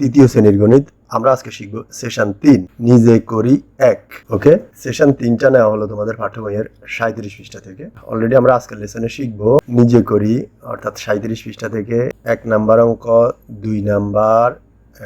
তৃতীয় শ্রেণির গণিত, আমরা আজকে শিখব সেশন তিন। নিজে করি এক, ওকে? সেশন তিনটা নেওয়া হলো তোমাদের পাঠ্য বইয়ের সাঁত্রিশ পৃষ্ঠা থেকে। অলরেডি আমরা আজকের লেসনে শিখব নিজে করি, অর্থাৎ সাঁত্রিশ পৃষ্ঠা থেকে এক নাম্বার অঙ্ক, দুই নাম্বার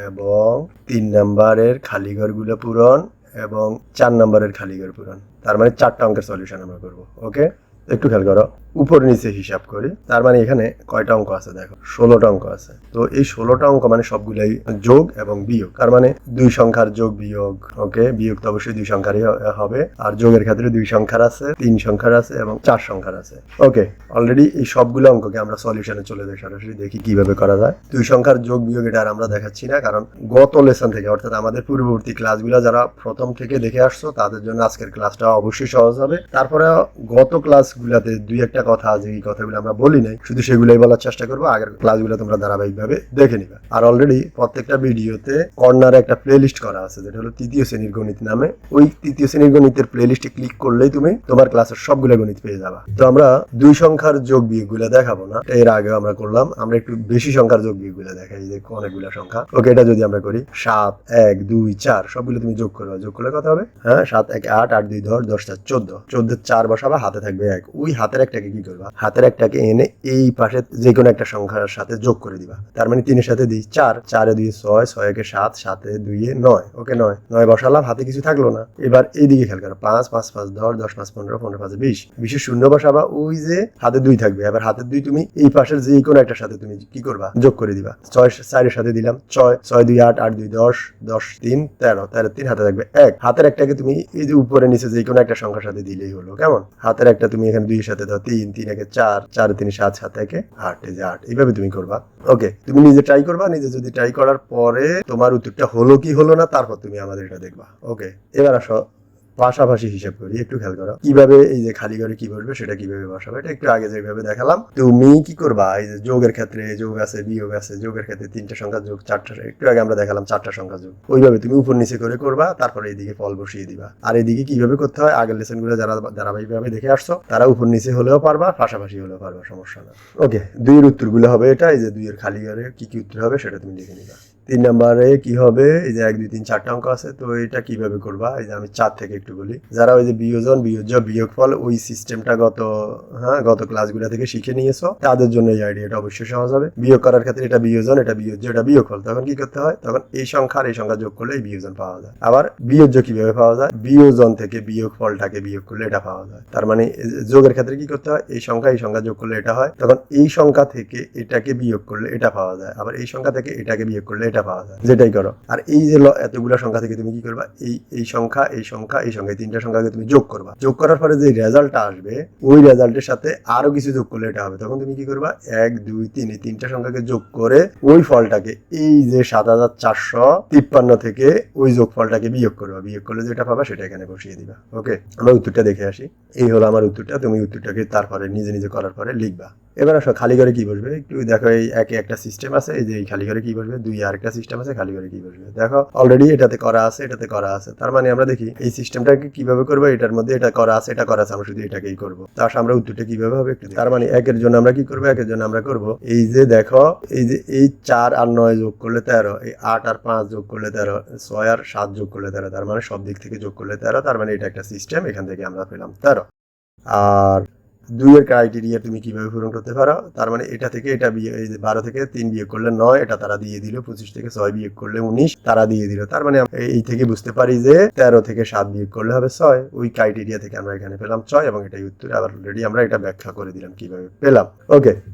এবং তিন নাম্বারের খালি ঘরগুলো পূরণ এবং চার নাম্বারের খালি ঘর পূরণ। তার মানে চারটা অঙ্কের সলিউশন আমরা করব, ওকে? একটু খেয়াল করো। উপর নিচে হিসাব করি, তার মানে এখানে কয়টা অঙ্ক আছে দেখো? ষোলোটা অঙ্ক আছে। তো এই ষোলোটা অঙ্ক মানে সবগুলাই যোগ এবং বিয়োগ। তার মানে দুই সংখ্যার যোগ, বিয়োগ, ওকে? বিয়োগ তো অবশ্যই দুই সংখ্যারই হবে। আর যোগের ক্ষেত্রে দুই সংখ্যার আছে, তিন সংখ্যার আছে এবং চার সংখ্যার আছে। ওকে অলরেডি এই সবগুলো অঙ্ককে আমরা সলিউশনে চলে যাই, সরাসরি দেখি কীভাবে করা যায়। দুই সংখ্যার যোগ, বিয়োগ, এটা আর আমরা দেখাচ্ছি না, কারণ গত লেসন থেকে, অর্থাৎ আমাদের পূর্ববর্তী ক্লাসগুলো যারা প্রথম থেকে দেখে আসছো, তাদের জন্য আজকের ক্লাসটা অবশ্যই সহজ হবে। তারপরে গত ক্লাসগুলোতে দুই একটা কথা আছে, এই কথাগুলো আমরা বলি নাই। শুধু সেগুলোই বলার চেষ্টা করব, আগের ক্লাসগুলো তোমরা ধারাবাহিকভাবে দেখে নিবে। আর অলরেডি প্রত্যেকটা ভিডিওতে কর্নারে একটা প্লে লিস্ট করা আছে, যেটা হলো তৃতীয় শ্রেণির গণিত নামে। ওই তৃতীয় শ্রেণির গণিতের প্লে লিস্টে ক্লিক করলেই তুমি তোমার ক্লাসের সবগুলো গণিত পেয়ে যাবা। তো আমরা দুই সংখ্যার যোগ বিয়োগগুলো দেখাবো না, এর আগে আমরা করলাম। আমরা একটু বেশি সংখ্যার যোগ বিয়োগগুলো দেখাই, যে অনেকগুলো সংখ্যা। ওকে, এটা যদি আমরা করি, সাত, এক, দুই, চার, সবগুলো তুমি যোগ করবে। যোগ করলে কথা হবে? হ্যাঁ সাত, এক, আট আট, দুই ধর দশ, চার, চোদ্দ। চোদ্দ চার বসাবা, হাতে থাকবে এক। ওই হাতের একটাকে কি করবা? হাতের একটাকে এনে এই পাশে যে কোনো একটা সংখ্যার সাথে যোগ করে দিবা। তার মানে তিনের সাথে দিই চার, চারে দুই ছয় ছয় একে সাত, সাতে দুইয়ে নয়। ওকে, নয়। নয় বসালাম, হাতে কিছু থাকল না। এবার এইদিকে খেয়াল করো, পাঁচ পাঁচ পাঁচ, দশ দশ, পাঁচ, পনেরো পনেরো, পাঁচ, বিশ। বিশের শূন্য বসাবা, ওই যে হাতে দুই থাকবে। এবার হাতের দুই তুমি এই পাশের যে কোনো একটা সাথে তুমি কি করবা? যোগ করে দিবা। ছয়, চারের সাথে দিলাম ছয় ছয়, দুই, আট আট, দুই, দশ দশ, তিন, তেরো। তেরো, তিন হাতে থাকবে এক। হাতের একটাকে তুমি এই যে উপরে, নিচে যে কোনো একটা সংখ্যার সাথে দিলেই হলো। কেমন? হাতের একটা তুমি এখানে দুইয়ের সাথে ধর তিন। তিন তিন একে চার চার তিন সাত সাত একে আট, এই যে আট। এইভাবে তুমি করবা। ওকে তুমি নিজে ট্রাই করবা, নিজে যদি ট্রাই করার পরে তোমার উত্তরটা হলো কি হলো না, তারপর তুমি আমাদের এটা দেখবা। ওকে এবার আসো পাশাপাশি হিসাব করি, একটু খেয়াল করো। কীভাবে এই যে খালি ঘরে কি বসবে সেটা কীভাবে বসাবে, এটা একটু আগে যেভাবে দেখালাম। তুমি কি করবা? এই যে যোগের ক্ষেত্রে যোগ আছে, বিয়োগ আছে, যোগের ক্ষেত্রে তিনটা সংখ্যা যোগ, চারটা একটু আগে আমরা দেখালাম চারটা সংখ্যা যোগ। ওইভাবে তুমি উপর নিচে করে করবা, তারপরে এইদিকে ফল বসিয়ে দিবা। আর এইদিকে কীভাবে করতে হয়, আগের লেসনগুলো যারা ধারাবাহিকভাবে দেখে আসছো, তারা উপর নিচে হলেও পারবা, পাশাপাশি হলেও পারবা, সমস্যা না। ওকে, দুইয়ের উত্তরগুলো হবে এটা, এই যে দুইয়ের খালি ঘরে কি কি উত্তর হবে সেটা তুমি লিখে নিবা। তিন নম্বরে কি হবে? এই যে এক, দুই, তিন, চারটা অঙ্ক আছে, তো এটা কীভাবে করবা? এই যে আমি চার থেকে একটু বলি। যারা ওই যে বিয়োজন, বিয়োজ্য, বিয়োগফল, ওই সিস্টেমটা গত হ্যাঁ গত ক্লাসগুলো থেকে শিখে নিয়েছো, তাদের জন্য এই আইডিয়াটা অবশ্যই সহজ হবে। বিয়োগ করার ক্ষেত্রে এটা বিয়োজন, এটা বিয়োজ্য, এটা বিয়োগফল। তখন কি করতে হয়? তখন এই সংখ্যা আর এই সংখ্যা যোগ করলে এই বিয়োজন পাওয়া যায়। আবার বিয়োজ্য কীভাবে পাওয়া যায়? বিয়োজন থেকে বিয়োগ ফলটাকে বিয়োগ করলে এটা পাওয়া যায়। তার মানে যোগের ক্ষেত্রে কি করতে হয়? এই সংখ্যা এই সংখ্যা যোগ করলে এটা হয়। তখন এই সংখ্যা থেকে এটাকে বিয়োগ করলে এটা পাওয়া যায়। আবার এই সংখ্যা থেকে এটাকে বিয়োগ করলে এটা পাওয়া যায়, যেটাই করো। আর এই যে এতগুলো সংখ্যা থেকে তুমি কি করবা? এই এই সংখ্যা এই সংখ্যা এই সংখ্যা, এই তিনটা সংখ্যাকে তুমি যোগ করবা। যোগ করার পরে যে রেজাল্টটা আসবে, ওই রেজাল্টের সাথে আরও কিছু যোগ করলে এটা হবে। তখন তুমি কি করবা? এক, দুই, তিন, এই তিনটা সংখ্যাকে যোগ করে ওই ফলটাকে, এই যে সাত হাজার চারশো তিপ্পান্ন থেকে ওই যোগ ফলটাকে বিয়োগ করবা। বিয়োগ করলে যেটা পাবা, সেটা এখানে বসিয়ে দিবা। ওকে আমরা উত্তরটা দেখে আসি। এই হলো আমার উত্তরটা। তুমি উত্তরটাকে তারপরে, নিজে নিজে করার পরে লিখবা। এবার আসো, খালি ঘরে কি বসবে? একটু দেখো, এই একে একটা সিস্টেম আছে, এই যে এই খালি ঘরে কি বসবে? দুই আর একটা সিস্টেম আছে, খালি ঘরে কি বসবে? দেখো অলরেডি এটাতে করা আছে, এটাতে করা আছে। তার মানে আমরা দেখি, এই সিস্টেমটাকে কীভাবে করব? এটার মধ্যে এটা করা আছে, এটা করা আছে, আমরা শুধু এটাকেই করব। তার আমরা উত্তরটা কীভাবে হবে একটু তার মানে একের জন্য আমরা কি করব? একের জন্য আমরা করব, এই যে দেখো, এই যে এই চার আর নয় যোগ করলে তেরো, এই আট আর পাঁচ যোগ করলে তেরো, ছয় আর সাত যোগ করলে তেরো, তার মানে সব দিক থেকে যোগ করলে তেরো, তার মানে এটা একটা সিস্টেম এখান থেকে আমরা পেলাম তেরো। আর দুইয়ের ক্রাইটেরিয়া তুমি কীভাবে পূরণ করতে পারো? তার মানে এটা থেকে এটা বিয়ে বারো থেকে তিন বিয়ে করলে নয়, এটা তারা দিয়ে দিল। পঁচিশ থেকে ছয় বিয়ে করলে উনিশ, তারা দিয়ে দিল। তার মানে এই থেকে বুঝতে পারি যে তেরো থেকে সাত বিয়ে করলে হবে ছয়। ওই ক্রাইটেরিয়া থেকে আমরা এখানে পেলাম ছয় এবং এটাই উত্তর। আবার অলরেডি আমরা এটা ব্যাখ্যা করে দিলাম কীভাবে পেলাম। ওকে